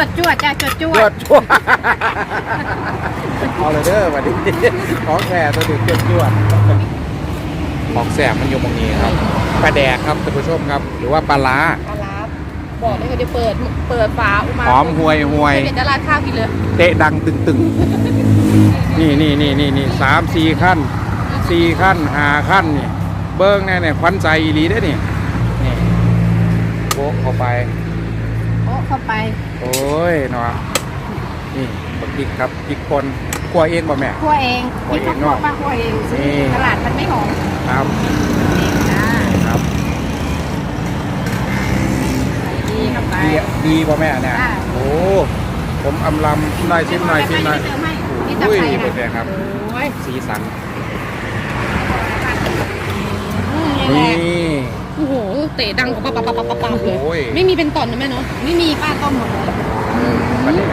วดจวดจ้าจวดจวจวดดจวดเอาเลยเด้อวันนี้ของแสบตัวถึงจวดจวดของแสบมันอยู่ตรงนี้ครับปลาแดกครับท่านผู้ชมครับ หรือว่าปลาล้าปลาร้าบอกเลยว่าเดี๋ยวเปิดเปิดฝาอุมาหอมห่วยห่วยเดี๋ยวจะราดข้าวกินเลยเตะดังตึงตึงนี่นี่นี่นี่นี่สามสี่ขั้นสี่ขั้นห้าขั้นนี่เบิ้งแน่เนี่ยควันใจอีหลีได้อนี่นี่โบกเข้าไปโอ้เข้าไป โอ้ยเนาะนี่บักพริกครับพริกป่นคั่วเองบ่แม่ คั่วเองคั่วที่เองเขาคั่วเนาะมาคั่วเองซื้อนี่ ตลาดมันไม่หอมครับเองจ้าครับใส่ดีเข้าไป ดีดีบ่แม่เนี่ยได้โอ้ผมอำลำหน่อยชิมหน่อยชิมหน่อย เติมให้นี่ตะอุ้ยไคร้เป็นไงนะครับ โอ้ยสีสัน อืมนี่แหนี่ละโอ้โห เตะดังปับปับปับปับปับปับเลยโอ้ย ไม่มีเป็นตอนนะแม่เนาะไม่มีป้าต้มหมดเลยเออประเด็น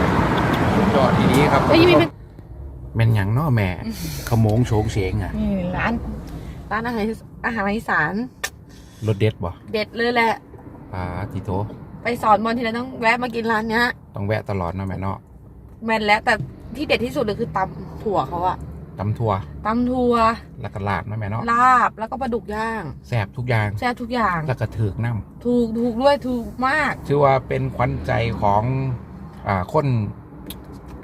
จอดทีนี้ครับเอ้ยยังมีเป็นแม่นหยังเนาะแม่ขโมงโฉงเฉงอะนี่ร้านร้านอาหารอาหารอีสานรสเด็ดบ่เด็ดเลยแหละปลาติโตไปสอนบอลทีไรต้องแวะมากินร้านเนี้ยต้องแวะตลอดเนาะแม่เนาะแมนแล้วแต่ที่เด็ดที่สุดเลยคือตำถั่วเขาอะตำทัวตำถั่ว แล้วก็ลาบเนาะแม่เนาะลาบแล้วก็ปลาดุกย่างแซ่บทุกอย่างแซ่บทุกอย่าง แล้วก็ถือกน้ถูกถูกด้วยถูกมากำชื่อว่าเป็นขวัญใจของอ่าคน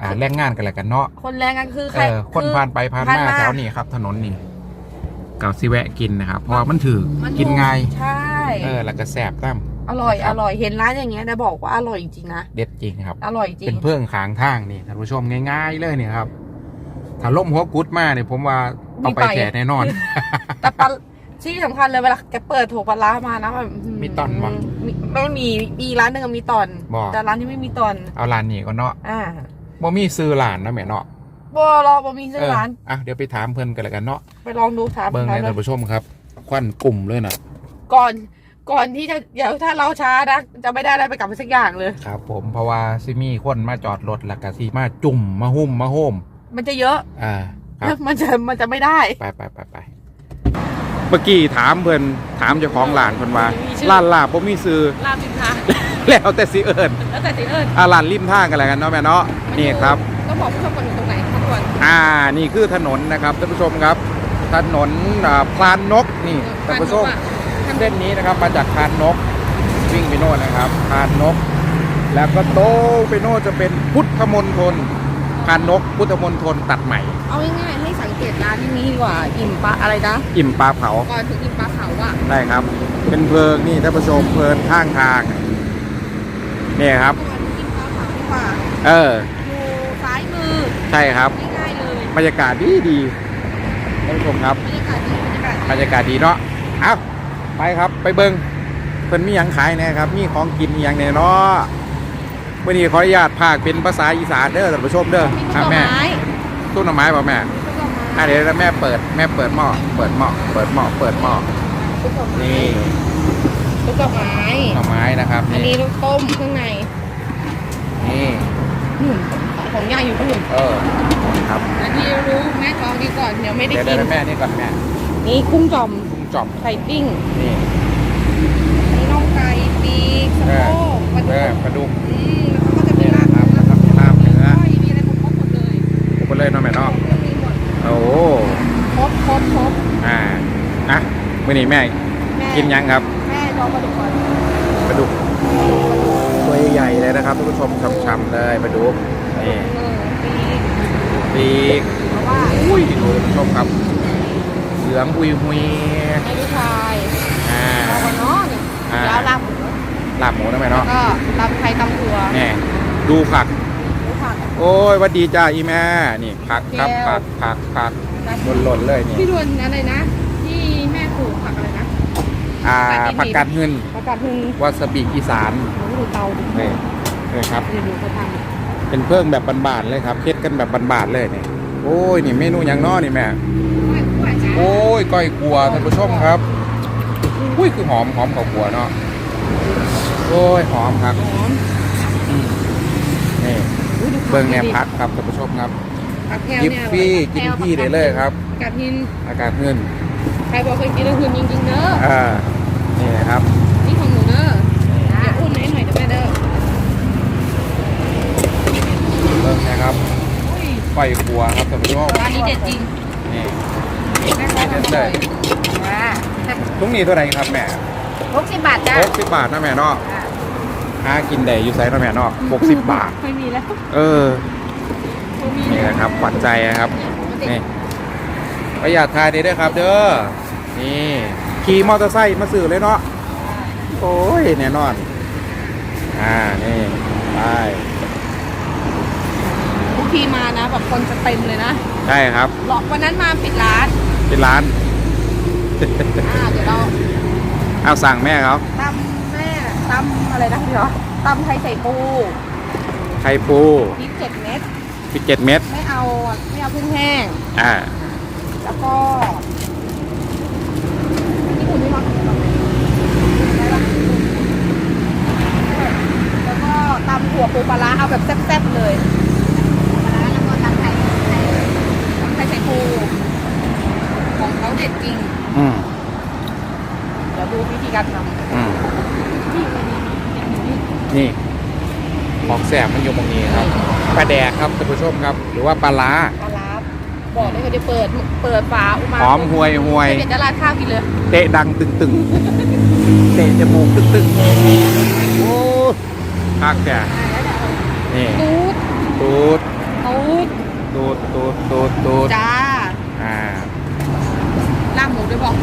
อ่าแรงงานกันแหละกันเนาะคนแรงกันคือใคเอรอคนอ ผ่านไปผ่านผ่านมามา แถวนี้ครับ ถนนนี่เก่าสิแวะกินนะครับเพราะว่ามันถือมันกินง่ายใช่ เออแล้วก็แซ่บตั้ม อร่อยครัอบ ร่อยเห็นร้านอย่างเงี้ยนะบอกว่าอร่อยจริงๆนะเด็ดจริงครับ อร่อยจริเป็งนเพื่องขางทางนี่ท่านผู้ชมง่าย ๆ เลยเนี่ยครับ ถ้าล่มหัวกุดมาเนี่ยผมว่า เอาไปแฉแน่นอน แต่ปลาที่สำคัญเลยเวลาแกเปิดโถปลาร้ามานะแบบมีตอนมั้งมีไม่มีมีร้านหนึ่งอะมีตอนบอกแต่ร้านที่ไม่มีตอน เอาร้านนี้ก็เนาะอ่าบ่มีซื้อร้านนะแม่เนาะบ่รอบ่มีซื้อร้าน เอออะเดี๋ยวไปถามเพิ่นกันแล้วกันเนาะไปลองดูถามเบิ่งถามในเลท่ายนผู้ชมครับ ควันกลุ่มเลยนะก่อน ก่อนที่จะเดี๋ยวถ้าเราช้านะจะไม่ได้อะไรไปกลับไปสักอย่างเลย ครับ ผมเพราะว่าซิมีคนมาจอดรถแล้วก็สิมาจุ่มมาหุ่มมาโฮมมันจะเยอะ อ่า ครับ มันจะมันจะไม่ได้ ไปไปไปไปเมื่อกี้ถามเพิ่นถามเจ้าของร้านเพิ่นว่ามีชื่อ ร้านลาบบ่มีซื้อ ลาบสินค้าแล้วแต่สิเอิ้นแล้วแต่สิเอิญอ่าร้านริมทางกันแล้วกันเนาะแม่เนาะนี่ครับก็บอกผู้ชมกันอยู่ตรงไหนทุกคนอ่านี่คือถนนนะครับท่านผู้ชมครับถนนอ่าพลานนกนี่ท่านผู้ชมเส้นนี้นะครับมาจากพานนกวิ่งไปโน่นนะครับพานนก แล้วก็โตไปโน่นจะเป็นพุทธมณฑล พานนกพุทธมณฑลตัดใหม่ เอาง่ายๆให้สังเกตร้านที่นี้ดีกว่าอิ่มปลาอะไรนะอิ่มปลาเผาก่อนถึงอิ่มปลาเขาอะได้ครับ เป็นเพลิงนี่ท่านผู้ชมเพลินข้างทางนี่ครับ ก่อนถึงอิ่มปลาเขาดีกว่าเออ อยู่ซ้ายมือใช่ครับ ง่ายๆเลยบรรยากาศดีดีท่านผู้ชมครับบรรยากาศดีบรรยากาศบรรยากาศดีเนาะเอาไปครับไปเบิงเพิ่นมีหยังขายแหนะครับ มีของกินอหย่างแน่เนาะ วันนี้ขออนุญาตภาคเป็นภาษาอีสานเด้อท่านผู้ชมเด้อมีครัต้บนแม่ไม้ตู้หน่อไม้ป่ะแม่ต้นไม้อะเดี๋ยวแม่เปิดแม่เปิดหม้อเปิดหม้อเปิดหม้อเปิดหม้อต้นไม้นี่ต้นไม้หน่อไม้นะครับอันนี่นี้ลูกต้มเครื่องในนี่หนุ่มของย่างอยู่ที่หนุ่มเออครับอันที่รู้แม่จองดีก่อนเดี๋ยวไม่ได้เดี๋ยวกินเดี๋ยวแม่นี่ก่อนแม่นี่กุ้งจอมกุ้งจ่อมไข่ปิ้งนี่นี่น่องไก่ปีกสะโพกปลา เอดุอกปลาดุกอืมแล้วก็จะมีนี่ลานะบครับแล้วก็มีลาบเนื้อก้อยมีอะไรครบหมดเลยครบเลยเนาะแม่เนาะมีหมดโอ้โหครบครบครบอ่านะมื่อนี้แม่แม่กินยังครับแม่จองปลาดุกก่อนปลาดุกตัวใหญ่ๆเลยนะครับท่านผู้ชมช้ำๆเลยปลาดุกนี่เออปีกปีกเพราะว่าอุ้ยดูท่านผู้ชมครับเหลืองหุยหุยให้ลูกชายๆอ่า เอาก่อนเนาะนี่อ่า แล้วลาบหมู ลาบหมูนะแม่แล้วเนาะก็ลาบไทยตำถั่วแน่ดูผัก หมูผัดโอ้ยหวัดดีจ้าอีแม่นี่ผักครับแก้ผัวกผักผักลาบหล่นๆเลยนี่พี่ดวนอะไรนะ ที่แม่ปลูกผักอะไรนะอ่าผัผักกกากาดดเงินผักกาดหึงวาซาบิอีสานหมูดูเตานี่นี่ครับ เดี๋ยวดูเขาทเป็นเพิ่งแบบบานๆเลยครับเฮ็ดกันแบบบานๆเลยนี่โอ้ยนี่เมนูหยังน้อนี่แม่ำโอ้ยก้อยกัวท่านผู้ชมครับ อุ้ยคือหอมหอมข้าวกัวเนาะ โอ้ย หอมครับหอมอืมนี่อุ๊ยดูเบิ่งแนวดิพักครับท่านผู้ชมครับผักแก้วกิฟเนี่ยฟี่ผักินแก้วพี่ได้เลยครับกาดหินอากาศเงินใครบอกเคยกินแล้วหืนจริงๆเด้ออ่านี่นะครับนี่ของหนูเด้อเดี๋ยวอุ่นให้หน่อยเดี๋ยวแม่เด้อไฟครัวครับท่านผู้ชมร้านนี้เด็ดจริงนี่ แม่ค้าทำอร่อยจ้าทุกนี้เท่าไหร่ครับแม่ หกสิบบาทจ้าหกสิบบาทนะแม่เนาะหากินได้อยู่ไซส์นะแม่เนาะหกสิบบาท ไม่มีแล้ว เออไม่มีนี่แล้วนะครับขวัญใจนะครับ นี่ประหยัดทายได้ด้วยครับ เด้อ นี่ขี่มอเตอร์ไซค์มาสื่อเลยเนาะ โอ้ยแน่นอน อ่า นี่ไปทุกทีมานะแบบคนจะเต็มเลยนะ ใช่ครับ หลอกวันนั้นมาปิดร้านเป็นร้าน อ่าเดี๋ยว เราเอาสั่งแม่เขาตำแม่ตำอะไรนะพี่เหรอตำไทยใส่ปูไข่ปูพริกเจ็ดเม็ดพิเจ็ดเม็ดไม่เอาไม่เอาพึ่งแห้ง อ่า แล้วก็ญี่ปุ่นไม่ร้อนแล้วก็ตำถั่วปูปลาร้าเอาแบบแซ่บๆเลยแล้วก็ตำไทยไทยตำไทยใส่ปูของเขาเด็ดจริง อืมเดี๋ยวดูวิธีการทอืมำนี่นี่นี่นี่ของแสบมันอยู่ตรงนี้ครับปลาแดกครับท่านผู้ชมครับ หรือว่าปลาร้าปลาร้าบอกเลยว่าเดี๋ยวเปิดเปิดฝาอุมาหอมห่วยห่วยเดี๋ยวจะราดข้าวกินเลยเตะดังตึงตึงเตะจมูกตึงตึงโอ้พักแกนี่ตูดตูดตูดตูดตูดตูดตูดจ้าอ่าลาบหมูด้วยบอก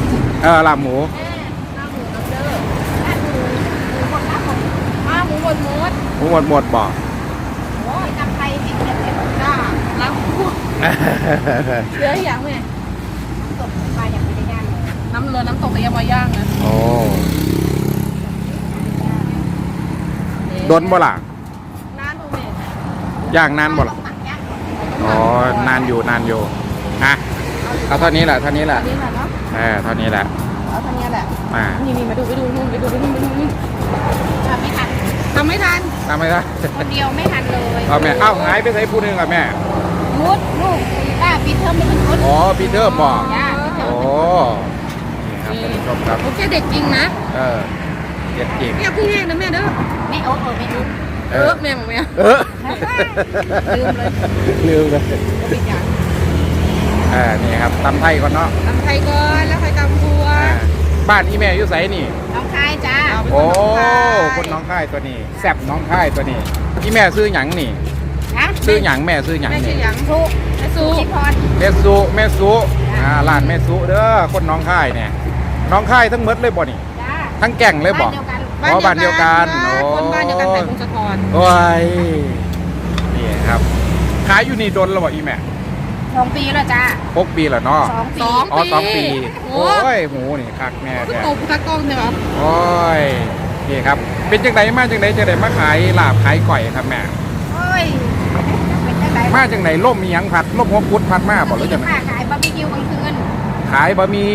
เออลาบหมูแม่ลาบหมูน้ำเด้อลาบหมูหมูหมดลาบหมดมา หมูหมดหมดหมูหมดหมดบอกโอ้ยตำไทยที่เก็บเก็บจ้าลาบหมูเหลืออย่างแม่ตกมาอย่างไม่ได้ย่างเลยน้ำเรือน้ำตกแต่ยังมาย่างนะโอ้โดนบ่ล่ะน้านดูแม่ย่างนานบ่ล่ะต้องตักย่างก่อนอ๋อนานอยู่นานอยู่อะเอาเท่านี้แหละเท่านี้แหละอันนี้แหละเนาะเออเท่านี้แหละเอาเท่านี้แหละอ่านี่นี่มาดูไปดูนู่นไปดูไปนู่นไปดูนี่ทำไม่ทัน ทำไม่ทัน ทำไมล่ะคนเดียวไม่ทันเลยเอาแม่เอ้าหายไปใส่ผู้หนึงอะแม่ มุดลูกป้าปิดเทอมไม่ถึงมุดอ๋อปีเตอร์บอกจ้าปิดเทอโอ้มนี่ครับท่านผู้ชมครับ โอเคเด็ดจริงนะเออเจ็ดจริงไม่เอาพึ่งแห้งนะแม่เด้อไม่โอ้โอ้ไม่รู้เออแม่บอกแม่ เออลืมเลย ลืมเลยก็เป็นอย่างเออนี่ครับตำไทยก่อนเนาะตำไทยก่อนแล้วค่อยตำทัวอ่า บ้านอีแม่อยู่ไสนี่ น้องคายจ้าเอาไปโอ้คคนนน้น้อองงค่ายตัวนี้แซบน้องค่ายตัวนี้อีแม่ซื้อหยังนี่ ฮะซื้อหยังแม่ซื้อหยังแม่ชื่นี่อหยังทุกแม่ซูชิพรแม่สุแม่สุอ่าร้านแม่สุเด้อคนน้องค่ายเนี่ยน้องค่ายทั้งหมดเลยบ่นี่ จ้าทั้งแก่งเลยบ่ บ้านเดียวกันอ๋อบ้านเดียวกันคนบ้านเดียวกันแต่พงศธรโอ้ยนี่ครับขายอยู่นี่ดนแล้วบ่อีแม่ สองปีแล้วจ้าหกปีแล้วเนาะสองปีสองอ๋อสองปีโอ้โอ้ยหมูนี่คักแม่ก็แท้ตบตะกล้องใช่ไหมโอ้ยนี่ครับ เป็นจังไดมาจังไดจะได้มาขายลาบขายก่อยครับแม่ โอ้ยเป็นจังไดมาจังไดล่มมีหยังผัดล่มหัวพุดผัดมาบอกหรือจังไดป้าขายบาร์บีคิวกลางคืนขายบะหมี่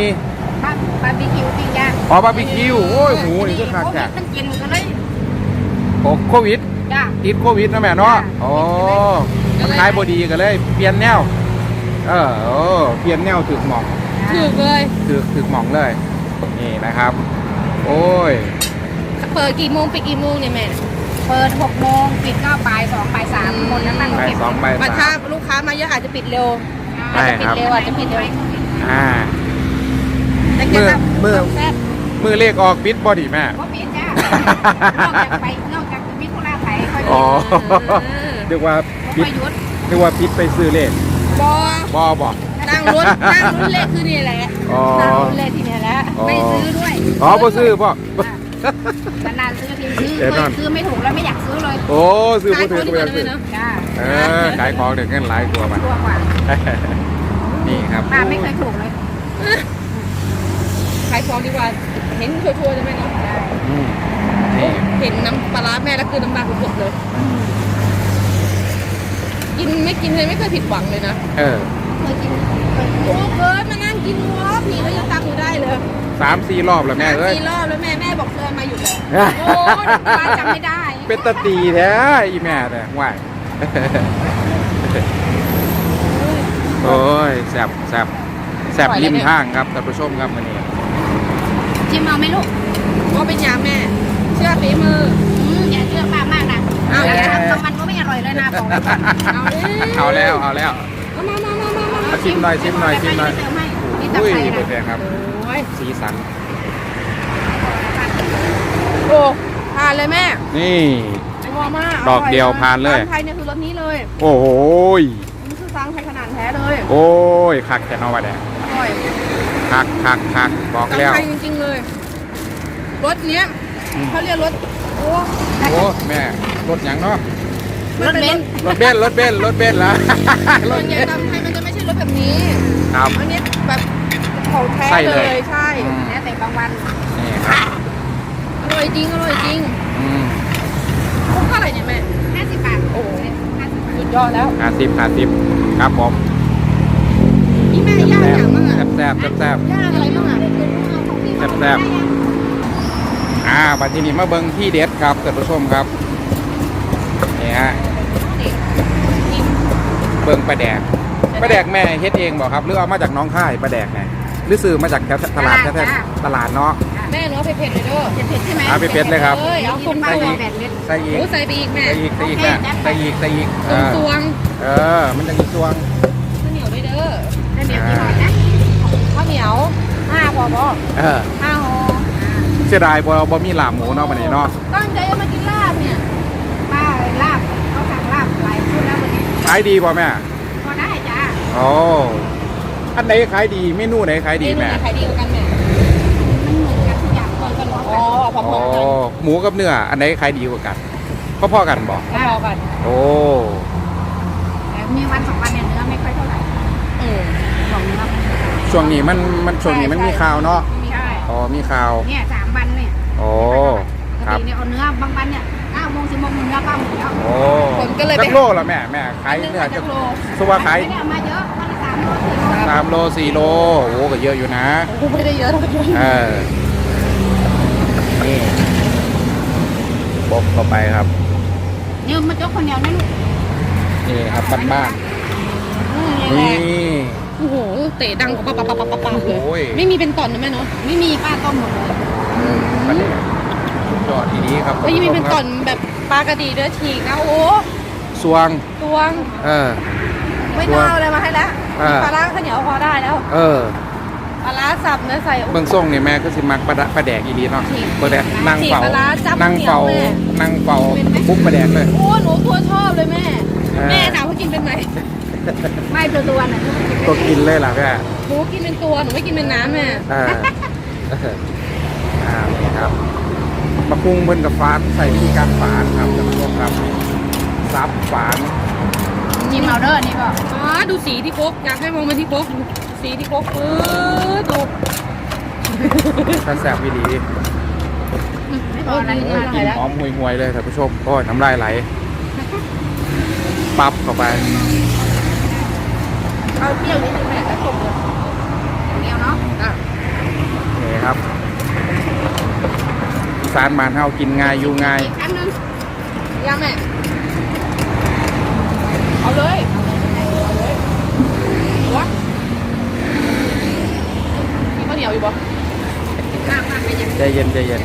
บาบาร์บีคิวปิ้งย่างอ๋อบาร์บีคิวโอ้ยหมูนี่ก็คักโควิแท้ดมันกินก็เลยโอ้โควิดจ้า ติดโควิดนะแม่เนาะโอ้ขายบดีกันเลย เปลี่ยนแนว เออโอ้เปลี่ยนแนวถึกหมองถูกเลย ถึกถึกหมองเลย นี่นะครับ โอ้ย เปิดกี่โมงปิดกี่โมงเนี่ยแม่ เปิดหกโมงปิดก็บ่ายสองบ่ายสามคนนั้นนั่งรถใบเก็บสองใบมาสาถ้าม ลูกค้ามาเยอะอาจจะปิดเร็วใช่อาจจะปิดครับเร็วอาจจะปิดเร็วอ่า แต่แกแบบเมื่อ แซ่บมือเลขออกปิดบอดีแม่ ว่าปิดจ้านอกจากไปนอกจากมิถุนาไปค่อยอ๋อเออเรียกว่าค่ปิอดยหยุดเรียกว่าปิดไปซื้อเลข บอบอบอก นั่งรถนั่งรถเลขคือนี่แหละอ๋อนั่งรถเลขที่นี่แหละอ๋อ ไม่ซื้อด้วยอ๋อบ่ซื้อพ่อ นานๆซื้อทีซื้อเดี๋ยวก่อน ซื้อไม่ถูกแล้วไม่อยากซื้อเลยโอ้ซื้อขายบ่คถือนก็ดีกไม่ว่าอยากเลซื้ยอเนาะจ้าเออขายของเดี๋ยวเงินหลายกว่ามัน ตัวกว่านี่ครับป้าไม่เคยถูกเลยขายของดีกว่า เห็นชัวร์ๆใช่ไหมเนาะอืมนี่เห็นน้ำปลาร้าแม่แล้วคือน้ำลายผมหยดเลย กินไม่กินเลยไม่เคยผิดหวังเลยนะเออเคยกินเคยกินโอ้เกินมานั่งกินวอพี่ก็ยังตังค์อยู่ได้เลยสามสี่รอบแล้วแม่เอ้ยสี่รอบแล้วแม่แม่บอกเคยมาอยู่เลยโอ้ป้าจำไม่ได้เป็นตาตีแท้อีแม่เนี่ยว่ายโอ้ยแสบแสบแสบริมทางครับท่านผู้ชมครับวันนี้ชิมเอาไหมลูกก็เป็นยาแม่ เชื่อฝีมือ อืมอย่าเชื่อป้ามากนะอ้าวอย่าทำกับมันก็ไม่อร่อยเลยนะเอาแล้วเอาแล้ว เอามามามามามาเอาชิมหน่อยชิมหน่อยชิมหน่อย เติมให้นี่ตับอุ้ยไก่เปิดนะแดงครับ โอ้ยสีสัน โอ้ทานเลยแม่นี่ นัวมากดอกเดียวผ่านเลย ร้ไทยเนี่ยคือรสนี้เลยโอ้โหยนี่คือซังไทยขนาดแท้เลยโอ้ยคักแต่นอวาแดงอร่อยคักคักคักบอกซังแล้ว ไทยจริงๆเลยรสเนี้ยอืม เขาเรียกรสโอ้ โอ้แม่รถหยังเนาะมันเป็นรถเบนซ์รถเบนซ์รถเบนซ์ละรส่ถวนใหเบญ่นซ์ตำไทยมันจะไม่ใช่รสแบบนี้ ครับอันนี้แบบของแท้ใช่เลเลยย ใช่อืมแล้วแต่บางวัน นี่ครับอร่อยจริง อร่อยจริง อืมคุ้มเท่าไหร่เนี่ยแม่ 50 บาท โอ้โห50บาทสุดยอดแล้ว ห้าสิบห้าสิบครับผมนี่แม่ย่างอย่างมั่งอะแซ่บแซ่บแซ่บ ย่างอะไรมั่งอะ แซ่บแซ่บอ่าบัดทีนี้มาเบิ้งที่เด็ด ครับท่านผู้ชมครับนี่ฮะเบิ้งปลาแดกปลาแดกแม่เฮ็ดเองบอกครับหรือเอามาจากน้องค่ายปลาแดกไงหรือซื้อมาจากแถวตลาดแท้ๆตลาดเนาะแม่เนาะเผ็ดๆเลยเด้อเผ็ดใช่ไหมอ่าเผ็ดๆเลยครับเอ้ยเอาคนใส่ตัวแปดเม็ดใส่อีกโอ้ใส่ไปอีกแม่ใส่อีกใส่อีกแม่ใส่อีกใส่อีกตรงตวงเออมันจะมีตวงข้าวเหนียวด้วยเด้อแล้วเดี๋ยวกี่ห่อนะข้าวเหนียวห้าพอพอเออห้าห่อ เสียดายบ่บ่มีลาบหมูเนาะบัดนี้เนาะตั้งใจจะมากินลาบเนี่ยป้าลาบเขาสั่งลาบหลายชุดแล้ววันนี้ขายดีบ่แม่พอได้จ้าโอ้อันไหนขายดีเมนูไหนขายดีเมนูแม่ไหนขายดีกว่ากันแม่มันเหมือนกันทุกอย่างคนกันหมดอ๋อพออ๋อๆกันหมูกับเนื้ออันไหนขายดีกว่ากันพอๆกันบ่พอๆกัน โอ้แต่มีวันสองวันเนี่ยเนื้อไม่ค่อยเท่าไหร่เออของเนื้อช่วงนี้มันมันช่วงนี้มันมีข่าวเนาะใช่ อ๋อมีข่าวเนี่ยสามวันเนี่ยโอ้ปครักบติเนี่ยเอาเนื้อบางวันเนี่ยเก้าโมงสิบโมงเนื้อเก้าโมงแล้วโอ้ผมก็เลยจัไปกโลละแม่แม่ขายเนื้อจักโลสว่าขายไม่ได้เอามาเยอะวันละสามโลสี่โลสามโลสี่โลโอ้ก็เยอะอยู่นะโอ้ไม่ได้เยอะเท่าไหร่เออนี่บกเข้าไปครับเนี่ยมาจกคนเดียวนะลูกนี่ครับบ้านอืมๆแรนี่งๆโอ้โห เตะดังปับปับปับปับปับปับเลยโอ้ยไม่มีเป็นตอนนะแม่เนาะไม่มีป้าต้มหมดเลยอันนี้สุดยอดทีนี้ครับไม่มีเป็นต่อนแบบปลากระดีเด้อฉีกนะโอ้สวงตวงเออ ไม่ต้องเอาอะไรมาให้แล้วอ่า ปลาร้าข้าวเหนียวพอได้แล้วเออปลาร้าสับเนื้อใส่เบิ่งส่งนี่แม่ก็สิมักปลาดะปลาแดกอีดีเนาะปลาแดกนั่งเฝ้าฉีกปลาร้าจับนั่งเฝ้าเหนียวแม่นั่งเฝ้าปุ๊บปลาแดกเลย โอ้หนูตัวชอบเลยแม่แม่ถามว่ากินเป็นไหม ไม่ตัวตัวน่ะก็กินเลยล่ะแม่หนูกินเป็นตัวหนูไม่กินเป็นน้ำแม่เออเอออ่านี่ครับมะพุงเพิ่นกับฟานใส่วิธีการฝานครับท่านผู้ชมครับซับฝานมีเมาเดอร์นี่ป่ะอ๋อดูสีที่พกอยากให้มองไปที่พกดูสีที่พกปื๊ดดูถ้าแสบวิดีไม่พออะไรโอ้มายกลินหอมห่วยๆเลยท่านผู้ชมโอ้ยน้ำลายไหลปั๊บเข้าไป เอาเปรี้ยวนิดนึงแม่แล้วกลมเลยเดียวเนาะอะนี่ครับอีสานมานเฮากินง่ายอยู่ง่ายอีกครั้งนึงยังแม่เอาเลยเอาเลยหัวมีข้าวเหนียวอยู่ปะข้าวข้าวไปอย่างใจเย็นใจเย็น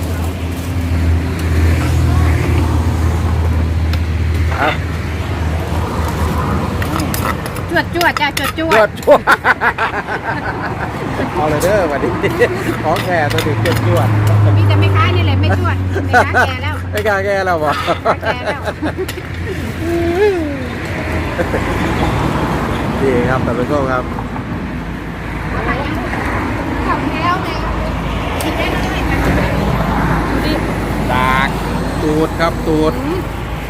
ครับ จวดจวดจ้าจวดจจววดดจวดเอาเลยเด้อวันนี้ของแก่ตัวถึงจวดจวดมีแต่ไม่ค้านี่แหละไม่จวดไม่ค้าแก่แล้วไม่กล้าแก้แล้วบ่แก่แล้วดีครับแต่เป็นโชคครับอะไรยังขับแล้วไงกินได้แล้วด้วยกันดูดิดากตูดครับตูด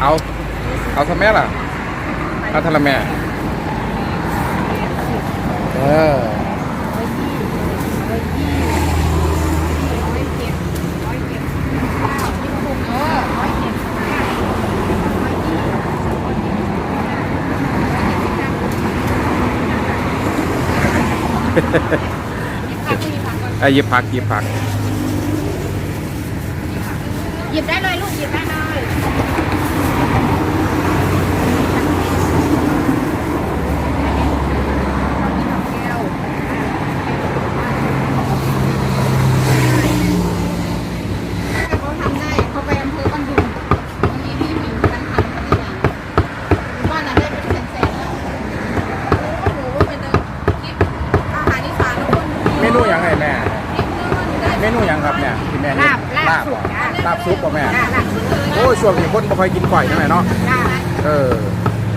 เอา เอาทำแม่ล่ะ เอาทำละแม่ เออร้อยเจ็ดร้อยเจ็ดเก้ายี่สิบหกเออร้อยเจ็ดเก้าร้อยยี่สิบร้อยยี่สิบผักไม่มีผักก่อนไอ้หยิบผักหยิบผัก หยิบได้เลยลูกหยิบได้เลยเขาทำได้เขาไปอำเภอบ้านดุงวันนี้พี่หมิวกันทำเขาได้ไงบ้าน ลาบบ่ลาบซุปบ่แม่จ้าหลับสุดเลยโอ้ยช่วงนี้คนบ่ค่อยกินก่อยนะแม่เนาะจ้าเออ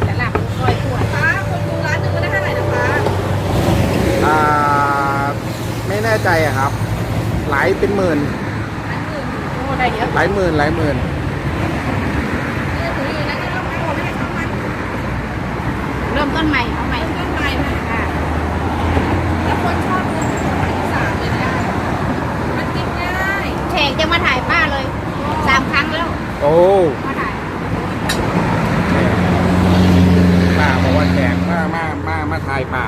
จะหลับซอยขวดป้าคนดูร้านหนึ่งก็ได้เท่าไหร่นะคะอ่าไม่แน่ใจอะครับ หลายเป็นหมื่นโอ้ได้เยอะหลายหมื่นหลายหมื่นเนี่ยถืออยู่นะก็ต้องให้ผมไม่ให้สองพันเริ่มต้นใหม่เอาใหม่ต้นไม้นะค่ะ แล้วคนชอบเนื้ออีสานเลยเนี่ยมันกินง่าย แข กจะมาถ่ายป้าเลยสามครั้งแล้วโอ้มาถ่ายป้าบอกว่าแขกมามามามาทายป่า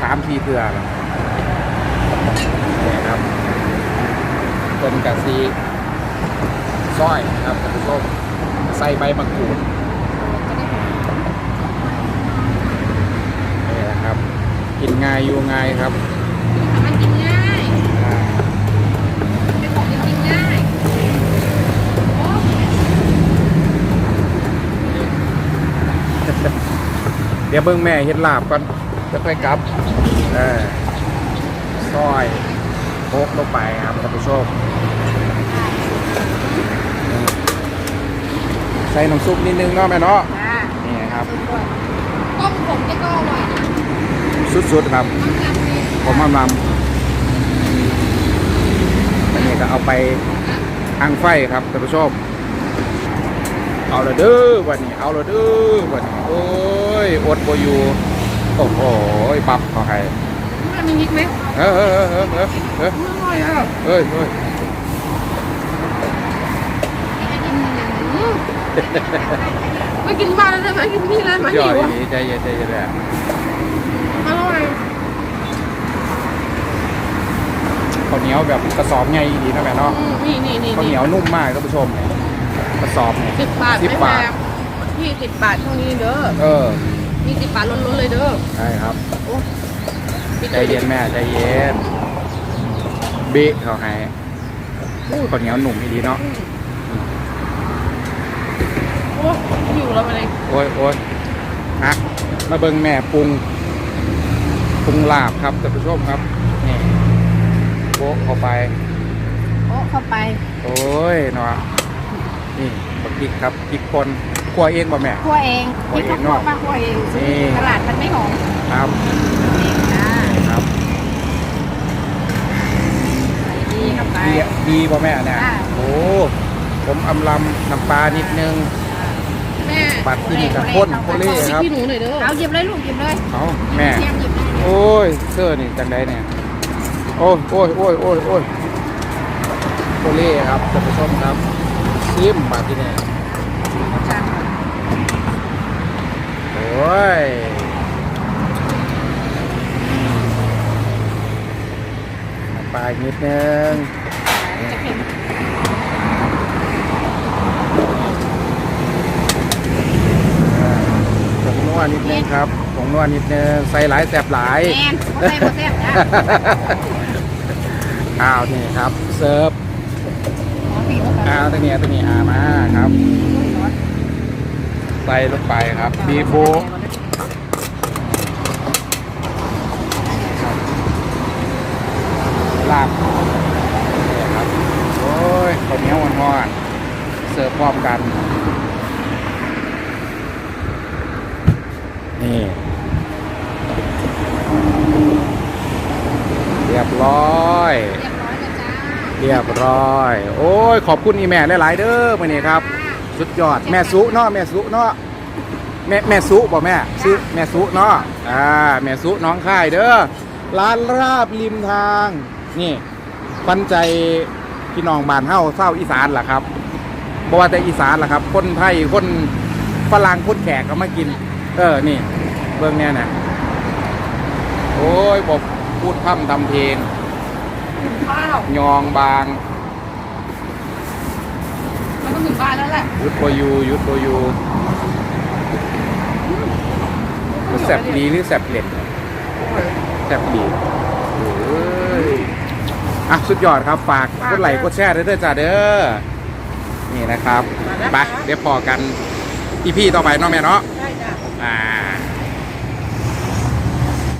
สามทีเถื่อแล้วนี่ครับเป็นกะซีสร้อยครับท่านผู้ชมใส่ใบมะกรูดนี่นะครับ กินง่ายอยู่ง่ายครับ มันกินง่าย อ่า เป็นของที่กินง่ายโอ้ เดี๋ยวเบิ่งแม่เฮ็ดลาบก่อนจะค่อยกลับเออซอยโคกลงไปครับท่านผู้ชมนี่ใส่น้ำซุปนิดนึงเนาะแม่เนาะจ้านี่ครับต้มผมจะก็อร่อยนะสุดๆครับน้ำยำนี่ผมมาลำอันนี้ก็เอาไปอังไฟครับท่านผู้ชมเอาละเด้อวันนี้เอาละเด้อวันนี้โอ้ ยอดบอยู่โอ้โหปับเขาให้มันมีพริกไหมเออเออเออเออเออเอออร่อยอะเอ้ยเอ้ยไม่กินบ้านแล้วได้ไหมกินที่แล้วไหมย่หิอยวอะดีใจเย็นใจเย็นแหละอร่อยข้าวเหนียวแบบกระสอบไงดีนะแม่เนาะอืมนี่นี่นี่ข้าวเหนียวนุ่มมากท่านผู้ชมเนี่ยกระสอบเนี่ยสิบบาทสิบไม่บาแพทงพี่สิบบาทเท่านี้เด้อเออ มีสิบบาทล้นๆเลยเด้อใช่ครับ โอ้ปิดใจเย็นแม่ใจเย็นเบ๊ะเขาให้อู้ข้าวเหนียวหนุ่มดีเนาะโอ้หิวแล้วมาเลยโอ้ยโอ้ยฮะมาเบิ่งแม่ปรุงปรุงลาบครับท่านผู้ชมครับนี่โบ๊ะเข้าไป โอ้เข้าไปโอ้ยเนาะนี่บักพริกครับพริกป่น คั่วเองบ่แม่ คั่วเองคั่วเองที่เนเขาอะคั่วมาคั่วเองนี่ ตลาดมันไม่หอมครับเองจ้าครับใส่ดีเข้าไป ดีดีบ่แม่เนี่ยค่ะ โอ้ผมอำลำน้ำปลานิดนึง แม่ปัดที่นี่กับข้นโคเล่ขอครับ พี่หนูหน่อยเด้อเอาหยิบเลยลูกหยิบเลยเอาแม่ เทียมหยิบเลยโอ้ยเสื้อนี่จังไดเนี่ยโอ้ยโอ้ยโอ้ยโอ้ยโอ้ยโคเล่ครับท่านผู้ชมครับซิมมาที่นี่โอ้ยน้ำปลาอีกนิดนึงจะเค็มผงนัวนิดนึงครับผงนัวนิดนึงใส่หลายแสบหลายแมนบ่ใส่บ่แซ่บจ้าอ้าวนี่ครับ เสิร์ฟหอมผีบ่อ้าวตัวนี้ตัวนี้อามาครับ ใส่ลงไปครับบีโบลาบนี่ครับโอ้ยข้าวเหนียวอ่อนๆเสิร์ฟพร้อมกัน นี่ เรียบร้อยเรียบร้อยแล้วจ้าเรียบร้อยโอ้ย ขอบคุณอีแม่หลาย ๆ เด้อมื่อนี้ครับ สุดยอด แม่สุเนาะแม่สุเนาะแม่แม่สุบอกแม่ซื้อแม่สุเนาะอ่าแม่สุน้องค่ายเด้อร้านราบริมทาง นี่ปันใจพี่น้องบ้านเฮาเศร้าอีสานล่ะครับบ่ว่าแต่อีสานล่ะครับ คนไทยคนฝรั่งคนแขกก็มากิน เออนี่ เบิ่งเนี่ยนะโอ้ยบอกพูดพร่ำทำเพลงข้าวยองบาง มันต้องถึงบ้านแล้วแหละยุดโบอยูยุดโบอยูแสบดีหรือแสบเหล็กแสบดีโอ้ยอะสุดยอดครับฝากกดไลค์กดแชร์ด้วยเด้อจ้าเด้อนี่นะครับไปเดี๋ยวพอกันอีพีต่อไปเนาะแม่เนาะได้จ้ะอ่า